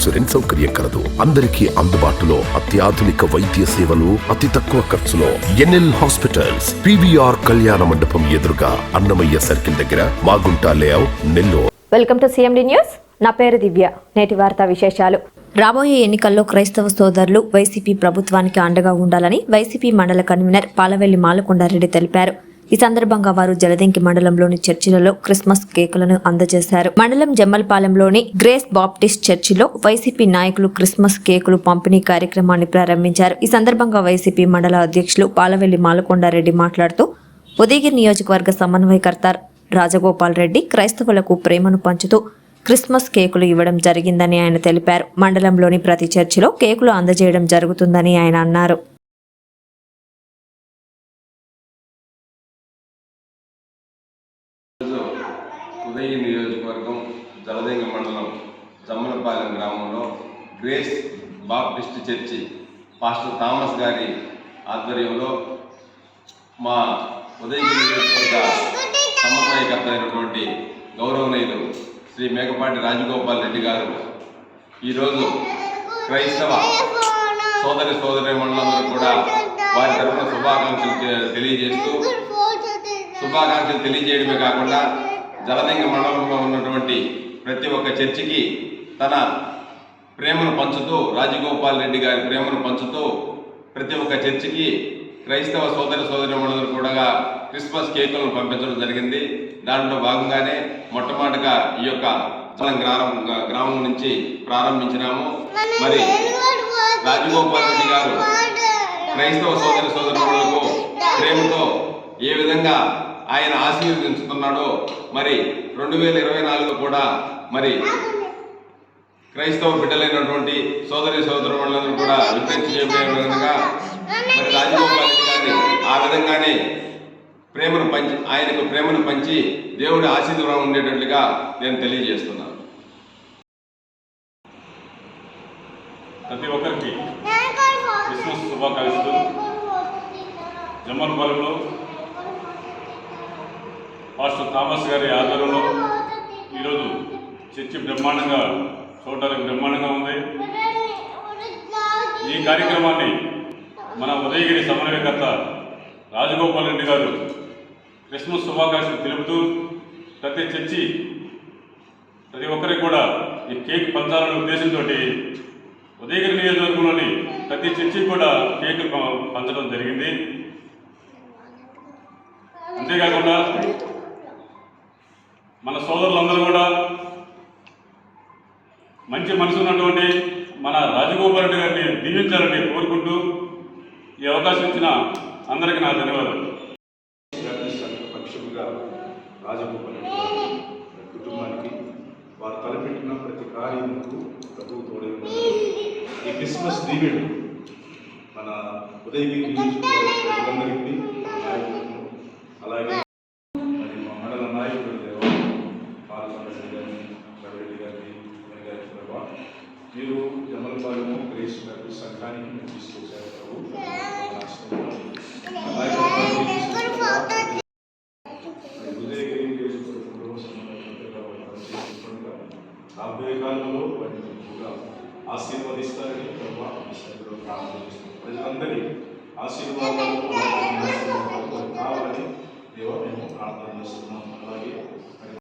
Insurance సౌకర్యం కలదు. అందరికీ అందుబాటులో అత్యాధునిక వైద్య సేవలు అతి తక్కువ ఖర్చులో. ఎన్ఎల్ హాస్పిటల్స్ పివిఆర్ కళ్యాణ మండపం ఎదురుగా అన్నమయ్య సర్కిల్ దగ్గర Magunta layout Nellore. Welcome to CMD news నా పేరు దివ్య. నేటి వార్తా విశేషాలు. రాబోయే ఎన్నికల్లో క్రైస్తవ సోదరులు వైసీపీ ప్రభుత్వానికి అండగా ఉండాలని వైసీపీ మండల కన్వీనర్ పాలవెల్లి మాలకొండారెడ్డి తెలిపారు. ఈ సందర్భంగా వారు జలదింకి మండలంలోని చర్చిలలో క్రిస్మస్ కేకులను అందజేశారు. మండలం జమ్మల్పాలెంలోని గ్రేస్ బాప్టిస్ట్ చర్చిలో వైసీపీ నాయకులు క్రిస్మస్ కేకులు పంపిణీ కార్యక్రమాన్ని ప్రారంభించారు. ఈ సందర్భంగా వైసీపీ మండల అధ్యక్షులు పాలవెల్లి మాలకొండారెడ్డి మాట్లాడుతూ ఉదయగిరి నియోజకవర్గ సమన్వయకర్త రాజగోపాల్ రెడ్డి క్రైస్తవులకు ప్రేమను పంచుతూ క్రిస్మస్ కేకులు ఇవ్వడం జరిగిందని ఆయన తెలిపారు. మండలంలోని ప్రతి చర్చిలో కేకులు అందజేయడం జరుగుతుందని ఆయన అన్నారు. ఉదయ నియోజకవర్గం జలదేంగ మండలం జమ్మలపాలెం గ్రామంలో grace baptist church pastor Thomas గారి ఆధ్వర్యంలో మా ఉదయగిరి నియోజకవర్గ సమన్వయకర్త అయినటువంటి గౌరవనీయులు శ్రీ మేకపాటి రాజగోపాల్ రెడ్డి గారు. ఈరోజు క్రైస్తవ సోదరి సోదరి మండలందరూ కూడా వారి తరఫున శుభాకాంక్షలు తెలియజేస్తూ శుభాకాంక్షలు తెలియజేయడమే కాకుండా జలలింగ మండలంలో ఉన్నటువంటి ప్రతి ఒక్క చర్చికి తన ప్రేమను పంచుతూ రాజగోపాల్ రెడ్డి గారి ప్రేమను పంచుతూ ప్రతి ఒక్క చర్చికి క్రైస్తవ సోదర సోదరి మండలం కూడా క్రిస్మస్ కేకులను పంపించడం జరిగింది. దాంట్లో భాగంగానే మొట్టమొదటిగా ఈ యొక్క జలం గ్రామం గ్రామం నుంచి ప్రారంభించినాము. మరి రాజగోపాల్ రెడ్డి గారు క్రైస్తవ సోదర సోదరులకు ప్రేమతో ఏ విధంగా ఆయన ఆశీర్వదించుతున్నాడో మరి రెండు వేల ఇరవై నాలుగు కూడా మరి క్రైస్తవ బిడ్డలైనటువంటి సోదరి సోదరులందరూ కూడా విజ్ఞప్తి చేయబడే విధంగా మరి రాజగోపాల్ గారిని ఆ విధంగానే ప్రేమను పంచి ఆయనకు ప్రేమను పంచి దేవుడి ఆశీర్వాదం ఉండేటట్లుగా నేను తెలియజేస్తున్నాను. ప్రతి ఒక్కరికి క్రిస్మస్ శుభాకాంక్షలు. జమ్మలపాలెంలో పాస్టర్ థామస్ గారి ఆధ్వర్యంలో ఈరోజు చర్చి బ్రహ్మాండంగా చూడటానికి బ్రహ్మాండంగా ఉంది. ఈ కార్యక్రమాన్ని మన ఉదయగిరి సమన్వయకర్త రాజగోపాల్ రెడ్డి గారు క్రిస్మస్ శుభాకాంక్షలు తెలుపుతూ ప్రతి చర్చి ప్రతి ఒక్కరికి కూడా ఈ కేక్ పంచాలనే ఉద్దేశంతో ఉదయగిరి నియోజకవర్గంలోని ప్రతి చర్చికి కూడా కేకులు ప- పంచడం జరిగింది. అంతేకాకుండా మన సోదరులందరూ కూడా మంచి మనసు ఉన్నటువంటి మన రాజగోపాల్ రెడ్డి గారిని దీవించాలని కోరుకుంటూ ఈ అవకాశం ఇచ్చిన అందరికీ నా ధన్యవాదాలు. పక్షులుగా రాజగోపాల్ రెడ్డి గారి కుటుంబానికి వారు తలపెట్టిన ప్రతి కార్యముకు ప్రభువు తోడే ఈ క్రిస్మస్ దీవెడు మన ఉదయగిరి ప్రజలందరికీ నాయకులకు అలాగే మరి మా మండల నాయకుడు దేవ పాల్గొండ గారిని రెడ్డి గారిని మరి గారి ప్రభా మీరు జమలపాలెము గ్రేస్ గారి సంఘానికి మీరు తీసుకొచ్చారు ప్రభు అలాగే ఉదయగిరి నియోజకవర్గంలో సమన్వయకర్తగా వారు పనిచేస్తుండగా రాబోయే కాలంలో వారిని ఎక్కువగా ఆశీర్వదిస్తారని ప్రభావ ఈ సభలో ప్రార్థన చేస్తున్నాం ప్రజలందరి ఆశీర్వాదాలు అలాగే మీ ఆశీర్వాదాలు వారికి కావాలని దేవ మేము ప్రార్థన చేస్తున్నాం అలాగే మరి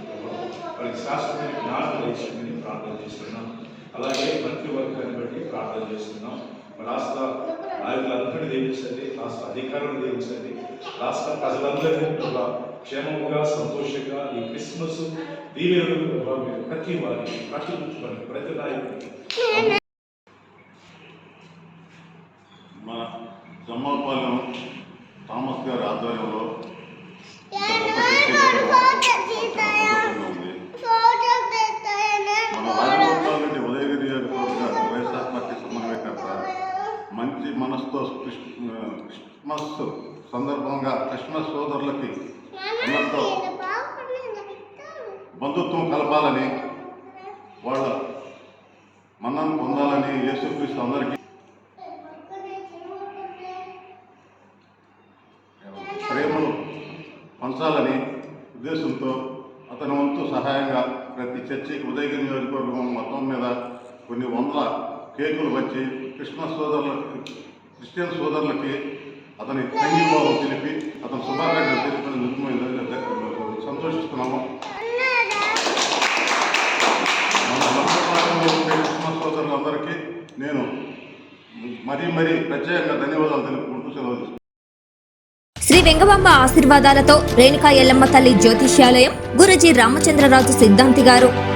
ప్రభా, వారికి శాశ్వతమైన జ్ఞానం దయచేయమని ప్రార్థన చేస్తున్నాం అలాగే మంత్రివర్గాన్ని బట్టి ప్రార్థన చేస్తున్నాం. రాష్ట్ర నాయకులందరినీ దీవించండి రాష్ట్ర అధికారులను దీవించండి రాష్ట్ర ప్రజలందరినీ కూడా క్షేమంగా సంతోషంగా ఈ క్రిస్మస్ దీవెనలు ప్రతి వారికి ప్రతి ముఖ్యమైన ప్రతి నాయకుడికి మన జమ్మలపాలెం థామస్ గారి ఆధ్వర్యంలో క్రిస్మస్ సందర్భంగా క్రిస్మస్ సోదరులకి అందరితో బంధుత్వం కలపాలని వాళ్ళ మన్నను పొందాలని యేసుక్రీస్తు అందరికీ ప్రేమను పంచాలని ఉద్దేశంతో అతని వంతు సహాయంగా ప్రతి చర్చికి ఉదయగిరి నియోజకవర్గం మొత్తం మీద కొన్ని వందల కేకులు వచ్చి క్రిస్మస్ సోదరులకి క్రిస్టియన్ సోదరులకి అతని సంఘీభావం తెలిపి అతని శుభాకాంక్షలు తెలిపిన సంతోషిస్తున్నాము. మన సోదరులందరికీ నేను మరీ మరీ ప్రత్యేకంగా ధన్యవాదాలు తెలుపుకుంటూ సెలవు శ్రీ వెంగబాంబ ఆశీర్వాదాలతో రేణుకా ఎల్లమ్మ తల్లి జ్యోతిష్యాలయం గురుజీ రామచంద్రరాజు సిద్ధాంతి గారు